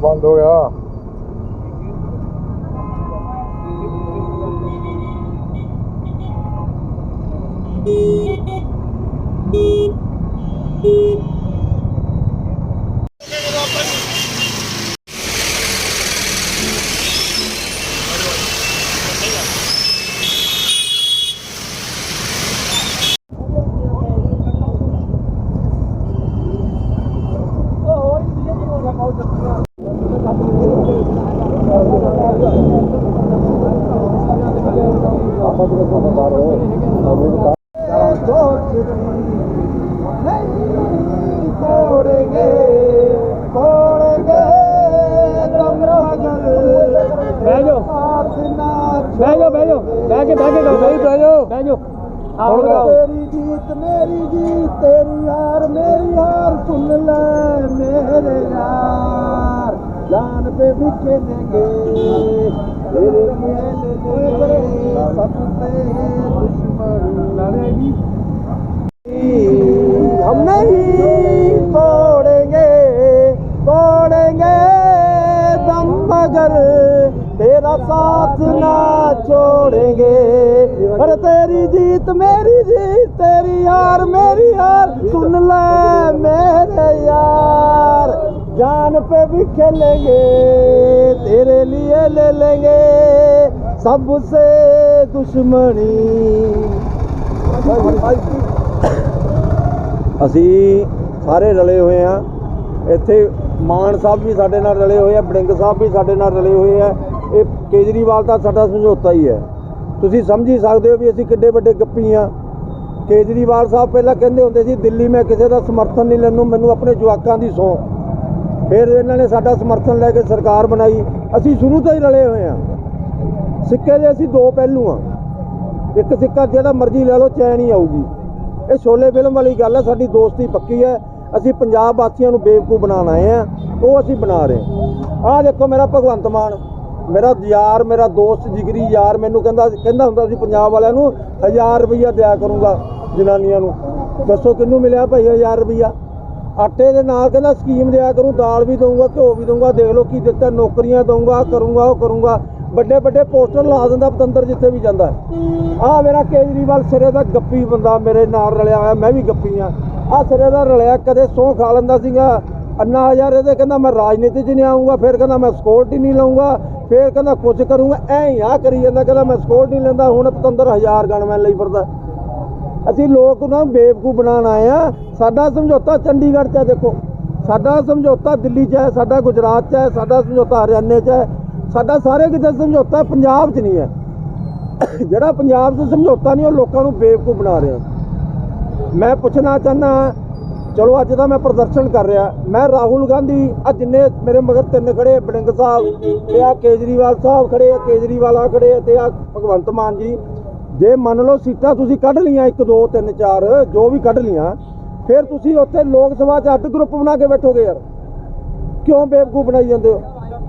バンドが。ਬਹਿ ਜਾਓ ਬਹਿ ਜਾਓ ਬਹਿ ਕੇ ਬਹਿ ਕੇ ਗੱਲ ਬਹਿ ਬਹਿ ਜਾਓ ਬਹਿ ਜਾਓ ਆਹ ਲਗਾਓ ਤੇਰੀ ਜੀਤ ਮੇਰੀ ਜੀਤ ਤੇਰੀ ਹਾਰ ਮੇਰੀ ਹਾਰ ਸੁਣ ਲੈ ਮੇਰੇ ਯਾਰ ਜਾਨ ਪੇ ਵਿਖੇ ਦੇਗੇ तेरे लिए लेंगे सबसे दुश्मन लड़ेगी हम नहीं तोड़ेंगे तोड़ेंगे दम मगर तेरा साथ ना छोड़ेंगे अरे तेरी जीत मेरी जीत तेरी यार मेरी यार सुन ले मेरे यार जान पे भी खेलेंगे तेरे लिए ले लेंगे सबसे दुश्मनी ਅਸੀਂ ਸਾਰੇ ਰਲੇ ਹੋਏ ਆ ਇੱਥੇ ਮਾਨ ਸਾਹਿਬ ਵੀ ਸਾਡੇ ਨਾਲ ਰਲੇ ਹੋਏ ਆ ਬੜਿੰਗ ਸਾਹਿਬ ਵੀ ਸਾਡੇ ਨਾਲ ਰਲੇ ਹੋਏ ਆ ਇਹ ਕੇਜਰੀਵਾਲ ਦਾ ਸਾਡਾ ਸਮਝੌਤਾ ਹੀ ਹੈ ਤੁਸੀਂ ਸਮਝ ਹੀ ਸਕਦੇ ਹੋ ਵੀ ਅਸੀਂ ਕਿੱਡੇ ਵੱਡੇ ਗੱਪੀ ਆ ਕੇਜਰੀਵਾਲ ਸਾਹਿਬ ਪਹਿਲਾਂ ਕਹਿੰਦੇ ਹੁੰਦੇ ਸੀ ਦਿੱਲੀ ਮੈਂ ਕਿਸੇ ਦਾ ਸਮਰਥਨ ਨਹੀਂ ਲੈਣੂ ਮੈਨੂੰ ਆਪਣੇ ਜਵਾਕਾਂ ਦੀ ਸੌ ਫਿਰ ਇਹਨਾਂ ਨੇ ਸਾਡਾ ਸਮਰਥਨ ਲੈ ਕੇ ਸਰਕਾਰ ਬਣਾਈ। ਅਸੀਂ ਸ਼ੁਰੂ ਤੋਂ ਹੀ ਰਲੇ ਹੋਏ ਆ ਸਿੱਕੇ ਦੇ ਅਸੀਂ ਦੋ ਪਹਿਲੂ ਆ ਇੱਕ ਸਿੱਕਾ ਜਿਹੜਾ ਮਰਜ਼ੀ ਲੈ ਲਓ, ਚੈਨ ਹੀ ਆਊਗੀ। ਇਹ ਛੋਲੇ ਫਿਲਮ ਵਾਲੀ ਗੱਲ ਹੈ ਸਾਡੀ ਦੋਸਤੀ ਪੱਕੀ ਹੈ। ਅਸੀਂ ਪੰਜਾਬ ਵਾਸੀਆਂ ਨੂੰ ਬੇਵਕੂਫ ਬਣਾਉਣ ਆਏ ਆ ਉਹ ਅਸੀਂ ਬਣਾ ਰਹੇ ਹਾਂ। ਆਹ ਦੇਖੋ ਮੇਰਾ ਭਗਵੰਤ ਮਾਨ, ਮੇਰਾ ਯਾਰ, ਮੇਰਾ ਦੋਸਤ, ਜਿਗਰੀ ਯਾਰ, ਮੈਨੂੰ ਕਹਿੰਦਾ ਕਹਿੰਦਾ ਹੁੰਦਾ ਸੀ ਪੰਜਾਬ ਵਾਲਿਆਂ ਨੂੰ 1000 ਰੁਪਈਆ ਦਿਆ ਕਰੂੰਗਾ ਜਨਾਨੀਆਂ ਨੂੰ। ਦੱਸੋ ਕਿੰਨੂੰ ਮਿਲਿਆ ਭਾਈ 1000 ਰੁਪਈਆ? ਆਟੇ ਦੇ ਨਾਲ ਕਹਿੰਦਾ ਸਕੀਮ ਦਿਆ ਕਰੂੰ, ਦਾਲ ਵੀ ਦਊਂਗਾ, ਘਿਓ ਵੀ ਦਊਂਗਾ, ਦੇਖ ਲਓ ਕੀ ਦਿੱਤਾ, ਨੌਕਰੀਆਂ ਦਊਂਗਾ, ਕਰੂੰਗਾ, ਉਹ ਕਰੂੰਗਾ। ਵੱਡੇ ਵੱਡੇ ਪੋਸਟਰ ਲਾ ਦਿੰਦਾ ਪਤੰਦਰ ਜਿੱਥੇ ਵੀ ਜਾਂਦਾ। ਆ ਮੇਰਾ ਕੇਜਰੀਵਾਲ ਸਿਰੇ ਦਾ ਗੱਪੀ ਬੰਦਾ ਮੇਰੇ ਨਾਲ ਰਲਿਆ ਹੋਇਆ, ਮੈਂ ਵੀ ਗੱਪੀ ਆ। ਆ ਸਿਰੇ ਦਾ ਰਲਿਆ, ਕਦੇ ਸਹੁੰ ਖਾ ਲੈਂਦਾ ਸੀਗਾ। ਅੰਨਾ ਹਜ਼ਾਰ ਇਹਦੇ ਕਹਿੰਦਾ ਮੈਂ ਰਾਜਨੀਤੀ 'ਚ ਨਹੀਂ ਆਉਂਗਾ ਫਿਰ ਕਹਿੰਦਾ ਮੈਂ ਸਕਿਉਰਟੀ ਨਹੀਂ ਲਊਂਗਾ, ਫਿਰ ਕਹਿੰਦਾ ਕੁਝ ਕਰੂੰਗਾ, ਐ ਹੀ ਆ ਕਰੀ ਜਾਂਦਾ, ਕਹਿੰਦਾ ਮੈਂ ਸਕਿਉਰਟੀ ਨਹੀਂ ਲੈਂਦਾ, ਹੁਣ ਪਤੰਦਰ ਹਜ਼ਾਰ ਗਨਮੈਨ ਲਈ ਫਿਰਦਾ। ਅਸੀਂ ਲੋਕ ਨੂੰ ਬੇਵਕੂ ਬਣਾਉਣ ਆਏ ਆ ਸਾਡਾ ਸਮਝੌਤਾ ਚੰਡੀਗੜ੍ਹ 'ਚ ਹੈ, ਦੇਖੋ। ਸਾਡਾ ਸਮਝੌਤਾ ਦਿੱਲੀ 'ਚ ਹੈ, ਸਾਡਾ ਗੁਜਰਾਤ 'ਚ ਹੈ, ਸਾਡਾ ਸਮਝੌਤਾ ਹਰਿਆਣੇ 'ਚ ਹੈ। ਸਾਡਾ ਸਾਰੇ ਕਿਤੇ ਸਮਝੌਤਾ ਪੰਜਾਬ 'ਚ ਨਹੀਂ ਹੈ। ਜਿਹੜਾ ਪੰਜਾਬ 'ਚ ਸਮਝੌਤਾ ਨਹੀਂ, ਉਹ ਲੋਕਾਂ ਨੂੰ ਬੇਵਕੂਫ ਬਣਾ ਰਿਹਾ। ਮੈਂ ਪੁੱਛਣਾ ਚਾਹਨਾ ਚਲੋ ਅੱਜ ਦਾ ਮੈਂ ਪ੍ਰਦਰਸ਼ਨ ਕਰ ਰਿਹਾ। ਮੈਂ ਰਾਹੁਲ ਗਾਂਧੀ ਆ ਜਿੰਨੇ ਮੇਰੇ ਮਗਰ ਤਿੰਨ ਖੜੇ ਬੜਿੰਗ ਸਾਹਿਬ ਤੇ ਆ ਕੇਜਰੀਵਾਲ ਸਾਹਿਬ ਖੜੇ ਆ, ਕੇਜਰੀਵਾਲ ਆ ਖੜੇ ਆ ਤੇ ਆ ਭਗਵੰਤ ਮਾਨ ਜੀ। ਜੇ ਮੰਨ ਲਓ ਸੀਟਾਂ ਤੁਸੀਂ ਕੱਢ ਲੀਆਂ 1 2 3 4 ਜੋ ਵੀ ਕੱਢ ਲੀਆਂ ਫਿਰ ਤੁਸੀਂ ਉੱਥੇ ਲੋਕ ਸਭਾ 'ਚ ਅੱਡ ਗਰੁੱਪ ਬਣਾ ਕੇ ਬੈਠੋਗੇ ਯਾਰ। ਕਿਉਂ ਬੇਵਕੂਫ ਬਣਾਈ ਜਾਂਦੇ ਹੋ?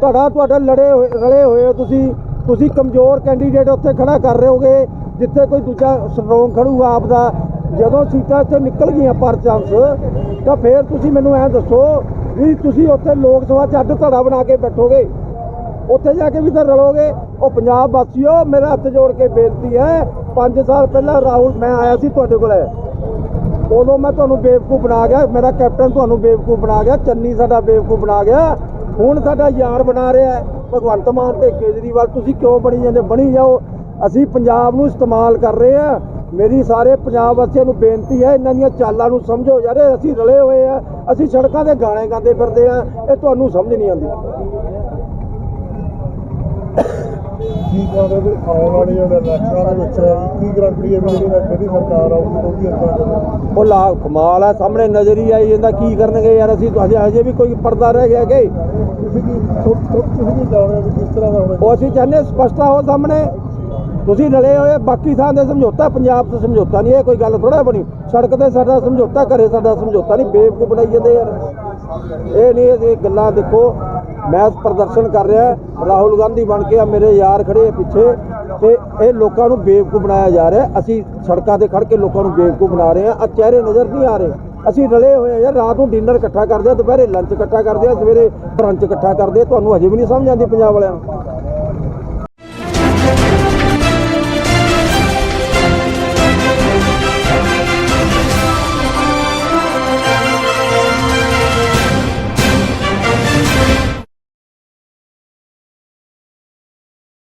ਤੁਹਾਡਾ ਤੁਹਾਡਾ ਲੜੇ ਹੋਏ, ਰਲੇ ਹੋਏ ਹੋ ਤੁਸੀਂ। ਤੁਸੀਂ ਕਮਜ਼ੋਰ ਕੈਂਡੀਡੇਟ ਉੱਥੇ ਖੜਾ ਕਰ ਰਹੇ ਹੋਗੇ, ਜਿੱਥੇ ਕੋਈ ਦੂਜਾ ਸਟਰੋਂਗ ਖੜੂਗਾ ਆਪ ਦਾ ਜਦੋਂ ਸੀਟਾਂ 'ਚੋਂ ਨਿਕਲ ਗਈਆਂ ਪਰ ਚਾਂਸ ਤਾਂ ਫਿਰ ਤੁਸੀਂ ਮੈਨੂੰ ਐਂ ਦੱਸੋ ਵੀ ਤੁਸੀਂ ਉੱਥੇ ਲੋਕ ਸਭਾ 'ਚ ਅੱਡ ਧੜਾ ਬਣਾ ਕੇ ਬੈਠੋਗੇ। ਉੱਥੇ ਜਾ ਕੇ ਵੀ ਤਾਂ ਰਲੋਗੇ। ਉਹ ਪੰਜਾਬ ਵਾਸੀਓ, ਮੇਰਾ ਹੱਥ ਜੋੜ ਕੇ ਬੇਨਤੀ ਹੈ 5 ਸਾਲ ਪਹਿਲਾਂ ਰਾਹੁਲ, ਮੈਂ ਆਇਆ ਸੀ ਤੁਹਾਡੇ ਕੋਲ। ਉਦੋਂ ਮੈਂ ਤੁਹਾਨੂੰ ਬੇਵਕੂਫ ਬਣਾ ਗਿਆ। ਮੇਰਾ ਕੈਪਟਨ ਤੁਹਾਨੂੰ ਬੇਵਕੂਫ ਬਣਾ ਗਿਆ। ਚੰਨੀ ਸਾਡਾ ਬੇਵਕੂਫ ਬਣਾ ਗਿਆ। ਹੁਣ ਸਾਡਾ ਯਾਰ ਬਣਾ ਰਿਹਾ ਹੈ। ਭਗਵੰਤ ਮਾਨ ਤੇ ਕੇਜਰੀਵਾਲ, ਤੁਸੀਂ ਕਿਉਂ ਬਣੀ ਜਾਂਦੇ? ਬਣੀ ਜਾਓ। ਅਸੀਂ ਪੰਜਾਬ ਨੂੰ ਇਸਤੇਮਾਲ ਕਰ ਰਹੇ ਆ ਮੇਰੀ ਸਾਰੇ ਪੰਜਾਬ ਵਾਸੀਆਂ ਨੂੰ ਬੇਨਤੀ ਹੈ, ਇਹਨਾਂ ਦੀਆਂ ਚਾਲਾਂ ਨੂੰ ਸਮਝੋ। ਯਾਰ, ਅਸੀਂ ਰਲੇ ਹੋਏ ਆ ਅਸੀਂ ਸੜਕਾਂ ਤੇ ਗਾਣੇ ਗਾਉਂਦੇ ਫਿਰਦੇ ਆ ਇਹ ਤੁਹਾਨੂੰ ਸਮਝ ਨਹੀਂ ਆਉਂਦੀ। ਕੀ ਕਹਿੰਦੇ ਵੀ ਆਉਣ ਵਾਲੀ ਜਿਹੜੇ ਇਲੈਕਸ਼ਨਾਂ ਦੇ ਵਿੱਚ ਕੀ ਗਰੰਟੀ ਹੈ ਵੀ ਜਿਹੜੀ ਨਾ ਜਿਹੜੀ ਸਰਕਾਰ ਆਊਗੀ ਉਹ ਵੀ ਇਦਾਂ ਕਰੇ ਉਹ ਲਾ ਕਮਾਲ ਆ ਸਾਹਮਣੇ ਨਜ਼ਰ ਹੀ ਆਈ ਜਾਂਦਾ ਕੀ ਕਰਨਗੇ ਯਾਰ ਅਸੀਂ ਹਜੇ ਹਜੇ ਵੀ ਕੋਈ ਪਰਦਾ ਰਹਿ ਗਿਆ ਕਿ? ਤੁਸੀਂ ਕੀ ਤੁਸੀਂ ਕੀ ਚਾਹੁੰਦੇ ਵੀ ਕਿਸ ਤਰ੍ਹਾਂ ਦਾ ਹੋਵੇ? ਉਹ ਅਸੀਂ ਚਾਹੁੰਦੇ ਸਪਸ਼ਟਤਾ ਹੋ ਸਾਹਮਣੇ। ਤੁਸੀਂ ਰਲੇ ਹੋਏ ਬਾਕੀ ਥਾਂ ਦੇ ਸਮਝੌਤਾ ਪੰਜਾਬ ਤੋਂ ਸਮਝੌਤਾ ਨਹੀਂ ਇਹ ਕੋਈ ਗੱਲ ਥੋੜਾ ਬਣੀ। ਸੜਕ ਤੇ ਸਾਡਾ ਸਮਝੌਤਾ ਘਰੇ ਸਾਡਾ ਸਮਝੌਤਾ ਨਹੀਂ ਬੇਵਕੂਫ ਬਣਾਈ ਜਾਂਦੇ ਯਾਰ। ਇਹ ਨਹੀਂ ਇਹ ਗੱਲਾਂ ਦੇਖੋ। ਮੈਂ ਪ੍ਰਦਰਸ਼ਨ ਕਰ ਰਿਹਾ ਰਾਹੁਲ ਗਾਂਧੀ ਬਣ ਕੇ ਆ ਮੇਰੇ ਯਾਰ ਖੜੇ ਆ ਪਿੱਛੇ ਤੇ ਇਹ ਲੋਕਾਂ ਨੂੰ ਬੇਵਕੂਫ ਬਣਾਇਆ ਜਾ ਰਿਹਾ। ਅਸੀਂ ਸੜਕਾਂ ਤੇ ਖੜ ਕੇ ਲੋਕਾਂ ਨੂੰ ਬੇਵਕੂਫ ਬਣਾ ਰਹੇ ਆ ਆ ਚਿਹਰੇ ਨਜ਼ਰ ਨਹੀਂ ਆ ਰਹੇ। ਅਸੀਂ ਰਲੇ ਹੋਏ ਆ ਯਾਰ, ਰਾਤ ਨੂੰ ਡਿਨਰ ਇਕੱਠਾ ਕਰਦੇ ਆ ਦੁਪਹਿਰੇ ਲੰਚ ਇਕੱਠਾ ਕਰਦੇ ਆ ਸਵੇਰੇ ਬ੍ਰੰਚ ਇਕੱਠਾ ਕਰਦੇ ਤੁਹਾਨੂੰ ਹਜੇ ਵੀ ਨਹੀਂ ਸਮਝ ਆਉਂਦੀ ਪੰਜਾਬ ਵਾਲਿਆਂ ਨੂੰ।